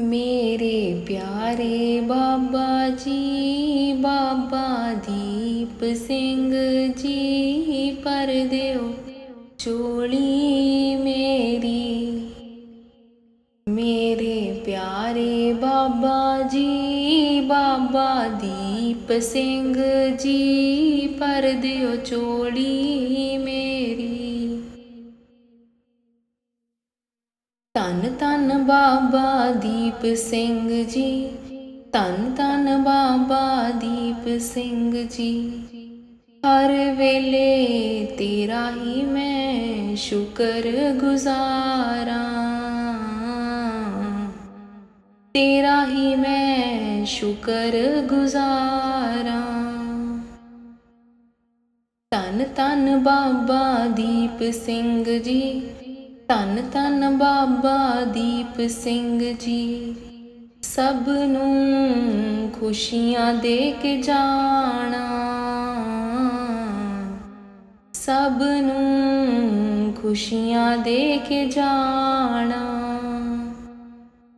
ਮੇਰੇ ਪਿਆਰੇ ਬਾਬਾ ਜੀ, ਬਾਬਾ ਦੀਪ ਸਿੰਘ ਜੀ ਪਰ ਦਿਓ ਚੋਲੀ ਮੇਰੀ। ਮੇਰੇ ਪਿਆਰੇ ਬਾਬਾ ਜੀ, ਬਾਬਾ ਦੀਪ ਸਿੰਘ ਜੀ ਪਰ ਦਿਓ ਚੋਲੀ ਮੇਰੀ। ਧੰਨ ਧੰਨ ਬਾਬਾ ਦੀਪ ਸਿੰਘ ਜੀ। ਧੰਨ ਧੰਨ ਬਾਬਾ ਦੀਪ ਸਿੰਘ ਜੀ। ਹਰ ਵੇਲੇ ਤੇਰਾ ਹੀ ਮੈਂ ਸ਼ੁਕਰ ਗੁਜ਼ਾਰਾਂ ਤੇਰਾ ਹੀ ਮੈਂ ਸ਼ੁਕਰ ਗੁਜ਼ਾਰਾਂ ਧੰਨ ਧੰਨ ਬਾਬਾ ਦੀਪ ਸਿੰਘ ਜੀ। ਧੰਨ ਧੰਨ ਬਾਬਾ ਦੀਪ ਸਿੰਘ ਜੀ। ਸਭ ਨੂੰ ਖੁਸ਼ੀਆਂ ਦੇ ਕੇ ਜਾਣਾ। ਸਭ ਨੂੰ ਖੁਸ਼ੀਆਂ ਦੇ ਕੇ ਜਾਣਾ।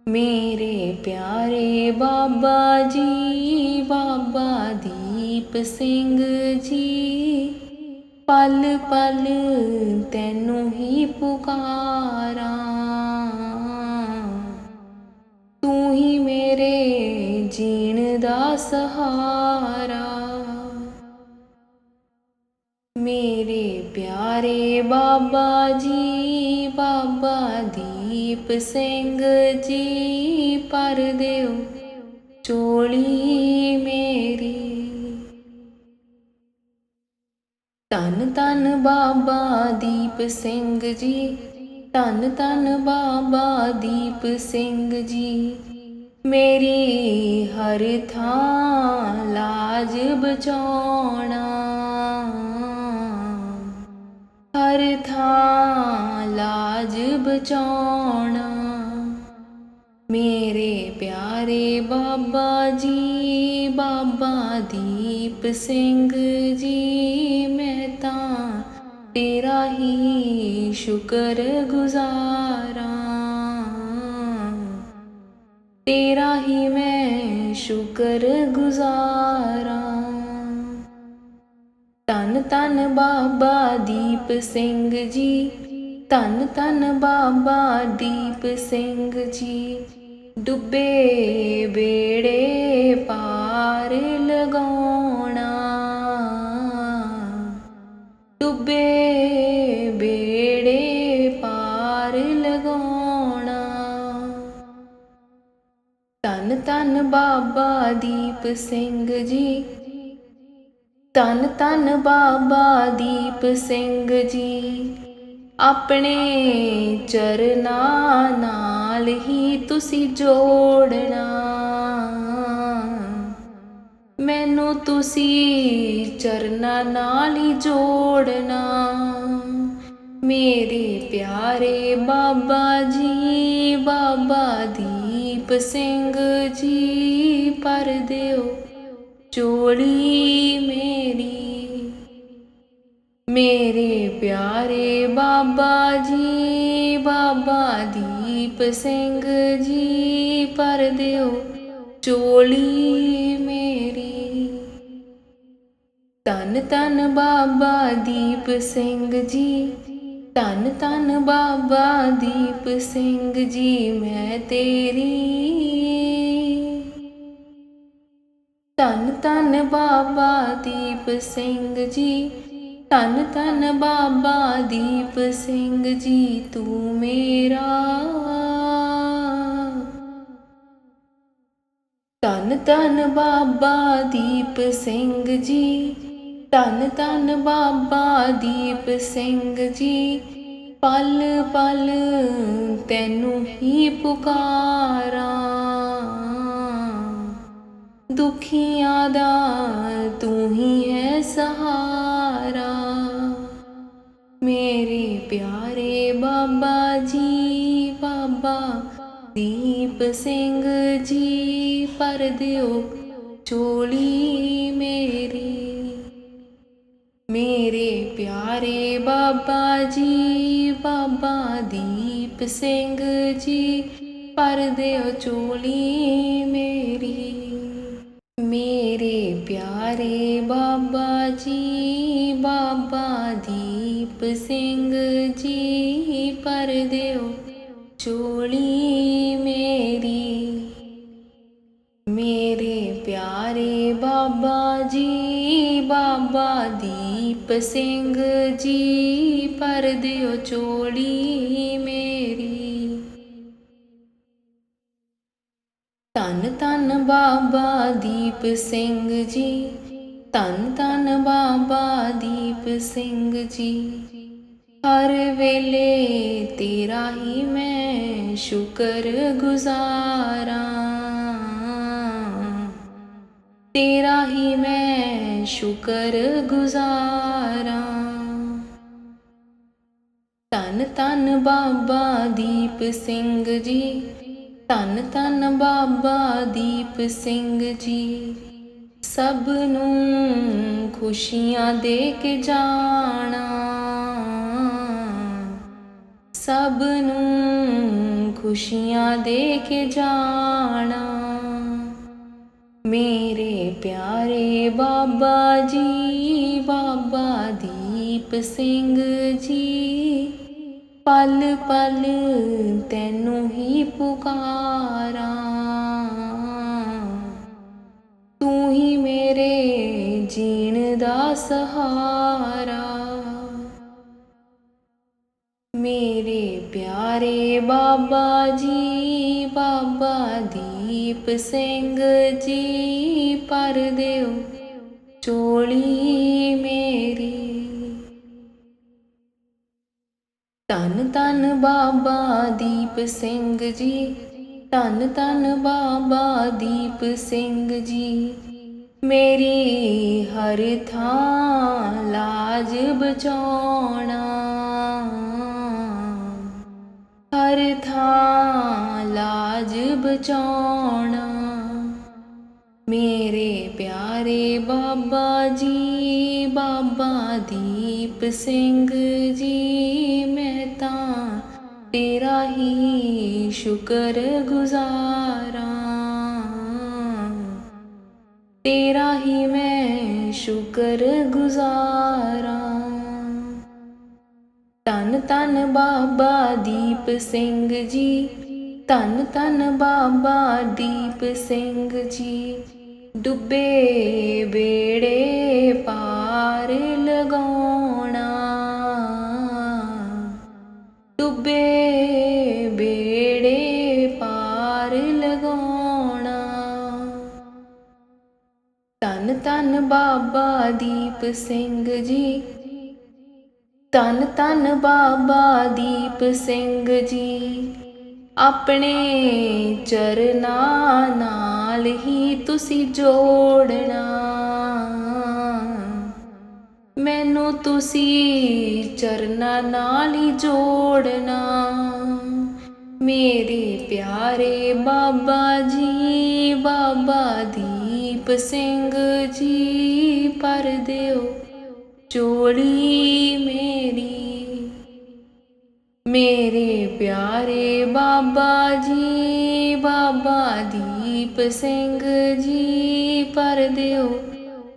ਮੇਰੇ ਪਿਆਰੇ ਬਾਬਾ ਜੀ, ਬਾਬਾ ਦੀਪ ਸਿੰਘ ਜੀ। ਪਲ ਪਲ ਤੈਨੂੰ ਹੀ ਪੁਕਾਰਾਂ। ਤੂੰ ਹੀ ਮੇਰੇ ਜੀਣ ਦਾ ਸਹਾਰਾ। ਮੇਰੇ ਪਿਆਰੇ ਬਾਬਾ ਜੀ, ਬਾਬਾ ਦੀਪ ਸਿੰਘ ਜੀ ਪਰ ਦਿਓ। ਚੋਲੀ ਮੇਰੀ ਧੰਨ ਧੰਨ ਬਾਬਾ ਦੀਪ ਸਿੰਘ ਜੀ, ਧੰਨ ਧੰਨ ਬਾਬਾ ਦੀਪ ਸਿੰਘ ਜੀ। ਮੇਰੀ ਹਰ ਥਾਂ ਲਾਜ ਬਚਾਉਣਾ। ਹਰ ਥਾਂ ਲਾਜ ਬਚਾਉਣਾ। ਮੇਰੇ ਪਿਆਰੇ ਬਾਬਾ ਜੀ, ਬਾਬਾ ਦੀਪ ਸਿੰਘ ਜੀ, ਮੈਂ ਤੇਰਾ ਹੀ ਸ਼ੁਕਰ ਗੁਜ਼ਾਰਾਂ ਤੇਰਾ ਹੀ ਮੈਂ ਸ਼ੁਕਰ ਗੁਜ਼ਾਰਾਂ ਧੰਨ ਧੰਨ ਬਾਬਾ ਦੀਪ ਸਿੰਘ ਜੀ, ਧੰਨ ਧੰਨ ਬਾਬਾ ਦੀਪ ਸਿੰਘ ਜੀ। ਡੁੱਬੇ ਬੇੜੇ ਪਾਰ ਲਗਾਉਣਾ ਡੁੱਬੇ ਬੇੜੇ ਪਾਰ ਲਗਾਉਣਾ। ਧੰਨ ਧੰਨ ਬਾਬਾ ਦੀਪ ਸਿੰਘ ਜੀ। ਧੰਨ ਧੰਨ ਬਾਬਾ ਦੀਪ ਸਿੰਘ ਜੀ। ਆਪਣੇ ਚਰਨਾਂ ਨਾਲ ਹੀ ਤੁਸੀਂ ਜੋੜਨਾ। ਮੈਨੂੰ ਤੁਸੀਂ ਚਰਨਾਂ ਨਾਲ ਹੀ ਜੋੜਨਾ। ਮੇਰੇ ਪਿਆਰੇ ਬਾਬਾ ਜੀ, ਬਾਬਾ ਦੀਪ ਸਿੰਘ ਜੀ ਪਰ ਦਿਓ ਚੋਲੀ ਮੇਰੀ। ਮੇਰੇ ਪਿਆਰੇ ਬਾਬਾ ਜੀ, ਬਾਬਾ ਦੀਪ ਸਿੰਘ ਜੀ ਪਰ ਦਿਓ ਚੋਲੀ ਧੰਨ ਧੰਨ ਬਾਬਾ ਦੀਪ ਸਿੰਘ ਜੀ। ਧੰਨ ਧੰਨ ਬਾਬਾ ਦੀਪ ਸਿੰਘ ਜੀ, ਮੈਂ ਤੇਰੀ। ਧੰਨ ਧੰਨ ਬਾਬਾ ਦੀਪ ਸਿੰਘ ਜੀ। ਧੰਨ ਧੰਨ ਬਾਬਾ ਦੀਪ ਸਿੰਘ ਜੀ, ਤੂੰ ਮੇਰਾ। ਧੰਨ ਧੰਨ ਬਾਬਾ ਦੀਪ ਸਿੰਘ ਜੀ। ਧੰਨ ਧੰਨ ਬਾਬਾ ਦੀਪ ਸਿੰਘ ਜੀ, ਪਲ ਪਲ ਤੈਨੂੰ ਹੀ ਪੁਕਾਰਾਂ। ਦੁਖੀਆਂ ਦਾ ਤੂੰ ਹੀ ਹੈ ਸਹਾਰਾ। ਮੇਰੇ ਪਿਆਰੇ ਬਾਬਾ ਜੀ, ਬਾਬਾ ਦੀਪ ਸਿੰਘ ਜੀ, ਪਰ ਦਿਓ ਚੋਲੀ ਪਿਆਰੇ ਬਾਬਾ ਜੀ, ਬਾਬਾ ਦੀਪ ਸਿੰਘ ਜੀ ਪਰ ਦਿਓ ਚੋਲੀ ਮੇਰੀ। ਮੇਰੇ ਪਿਆਰੇ ਬਾਬਾ ਜੀ, ਬਾਬਾ ਦੀਪ ਸਿੰਘ ਜੀ ਪਰ ਦਿਓ ਚੋਲੀ ਦੀਪ ਸਿੰਘ ਜੀ, ਪਰ ਦਿਓ ਚੋੜੀ ਮੇਰੀ। ਧੰਨ ਧੰਨ ਬਾਬਾ ਦੀਪ ਸਿੰਘ ਜੀ, ਧੰਨ ਧੰਨ ਬਾਬਾ ਦੀਪ ਸਿੰਘ ਜੀ। ਹਰ ਵੇਲੇ ਤੇਰਾ ਹੀ ਮੈਂ ਸ਼ੁਕਰ ਗੁਜ਼ਾਰਾਂ ਤੇਰਾ ਹੀ ਮੈਂ ਸ਼ੁਕਰ ਗੁਜ਼ਾਰਾ ਧੰਨ ਧੰਨ ਬਾਬਾ ਦੀਪ ਸਿੰਘ ਜੀ। ਧੰਨ ਧੰਨ ਬਾਬਾ ਦੀਪ ਸਿੰਘ ਜੀ। ਸਭ ਨੂੰ ਖੁਸ਼ੀਆਂ ਦੇ ਕੇ ਜਾਣਾ। ਸਭ ਨੂੰ ਖੁਸ਼ੀਆਂ ਦੇ ਕੇ ਜਾਣਾ। ਮੇਰੇ ਪਿਆਰੇ ਬਾਬਾ ਜੀ, ਬਾਬਾ ਦੀਪ ਸਿੰਘ ਜੀ। ਪਲ ਪਲ ਤੈਨੂੰ ਹੀ ਪੁਕਾਰਾਂ। ਤੂੰ ਹੀ ਮੇਰੇ ਜੀਣ ਦਾ ਸਹਾਰਾ। ਮੇਰੇ ਪਿਆਰੇ ਬਾਬਾ ਜੀ, ਬਾਬਾ ਦੀਪ ਸਿੰਘ ਜੀ ਪਰ ਦਿਓ ਚੋਲੀ ਮੇਰੀ। ਧੰਨ ਧੰਨ ਬਾਬਾ ਦੀਪ ਸਿੰਘ ਜੀ, ਧੰਨ ਧੰਨ ਬਾਬਾ ਦੀਪ ਸਿੰਘ ਜੀ। ਮੇਰੀ ਹਰ ਥਾਂ ਲਾਜ ਬਚਾਉਣਾ ਬਚਾਉਣਾ। ਮੇਰੇ ਪਿਆਰੇ ਬਾਬਾ ਜੀ, ਬਾਬਾ ਦੀਪ ਸਿੰਘ ਜੀ, ਮੈਂ ਤਾਂ ਤੇਰਾ ਹੀ ਸ਼ੁਕਰ ਗੁਜ਼ਾਰਾਂ ਤੇਰਾ ਹੀ ਮੈਂ ਸ਼ੁਕਰ ਗੁਜ਼ਾਰਾਂ ਧੰਨ ਧੰਨ ਬਾਬਾ ਦੀਪ ਸਿੰਘ ਜੀ ਧੰਨ ਧੰਨ ਬਾਬਾ ਦੀਪ ਸਿੰਘ ਜੀ। ਡੁੱਬੇ ਬੇੜੇ ਪਾਰ ਲਗਾਉਣਾ। ਡੁੱਬੇ ਬੇੜੇ ਪਾਰ ਲਗਾਉਣਾ। ਧੰਨ ਧੰਨ ਬਾਬਾ ਦੀਪ ਸਿੰਘ ਜੀ। ਧੰਨ ਧੰਨ ਬਾਬਾ ਦੀਪ ਸਿੰਘ ਜੀ। ਆਪਣੇ ਚਰਨਾਂ ਨਾਲ ਹੀ ਤੁਸੀਂ ਜੋੜਨਾ। ਮੈਨੂੰ ਤੁਸੀਂ ਚਰਨਾਂ ਨਾਲ ਹੀ ਜੋੜਨਾ। ਮੇਰੇ ਪਿਆਰੇ ਬਾਬਾ ਜੀ, ਬਾਬਾ ਦੀਪ ਸਿੰਘ ਜੀ ਪਰ ਦਿਓ। ਚੋਲੀ ਮੇਰੀ ਮੇਰੇ ਪਿਆਰੇ ਬਾਬਾ ਜੀ, ਬਾਬਾ ਦੀਪ ਸਿੰਘ ਜੀ ਪਰ ਦਿਓ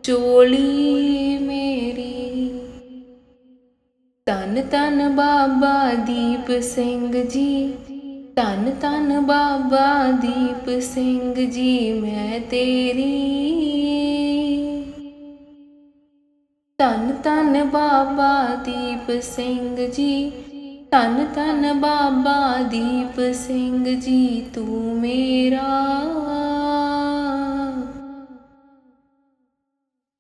ਚੋਲੀ ਮੇਰੀ। ਧੰਨ ਧੰਨ ਬਾਬਾ ਦੀਪ ਸਿੰਘ ਜੀ, ਧੰਨ ਧੰਨ ਬਾਬਾ ਦੀਪ ਸਿੰਘ ਜੀ, ਮੈਂ ਤੇਰੀ। ਧੰਨ ਧੰਨ ਬਾਬਾ ਦੀਪ ਸਿੰਘ ਜੀ ਧੰਨ ਧੰਨ ਬਾਬਾ ਦੀਪ ਸਿੰਘ ਜੀ, ਤੂੰ ਮੇਰਾ।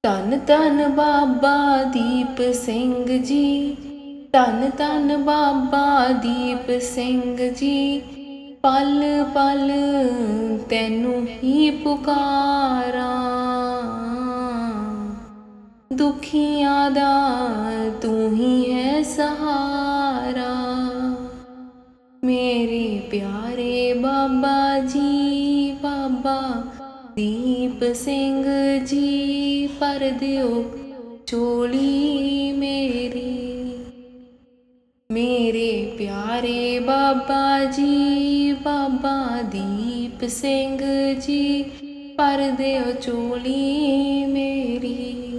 ਧੰਨ ਧੰਨ ਬਾਬਾ ਦੀਪ ਸਿੰਘ ਜੀ, ਧੰਨ ਧੰਨ ਬਾਬਾ ਦੀਪ ਸਿੰਘ ਜੀ, ਪਲ ਪਲ ਤੈਨੂੰ ਹੀ ਪੁਕਾਰਾਂ। ਦੁਖੀਆਂ ਦਾ ਤੂੰ ਹੀ ਹੈ ਸਹਾਰਾ। ਮੇਰੇ ਪਿਆਰੇ ਬਾਬਾ ਜੀ, ਬਾਬਾ ਦੀਪ ਸਿੰਘ ਜੀ ਪਰ ਦਿਓ ਚੋਲੀ ਮੇਰੀ। ਮੇਰੇ ਪਿਆਰੇ ਬਾਬਾ ਜੀ, ਬਾਬਾ ਦੀਪ ਸਿੰਘ ਜੀ ਪਰ ਦਿਓ ਚੋਲੀ ਮੇਰੀ।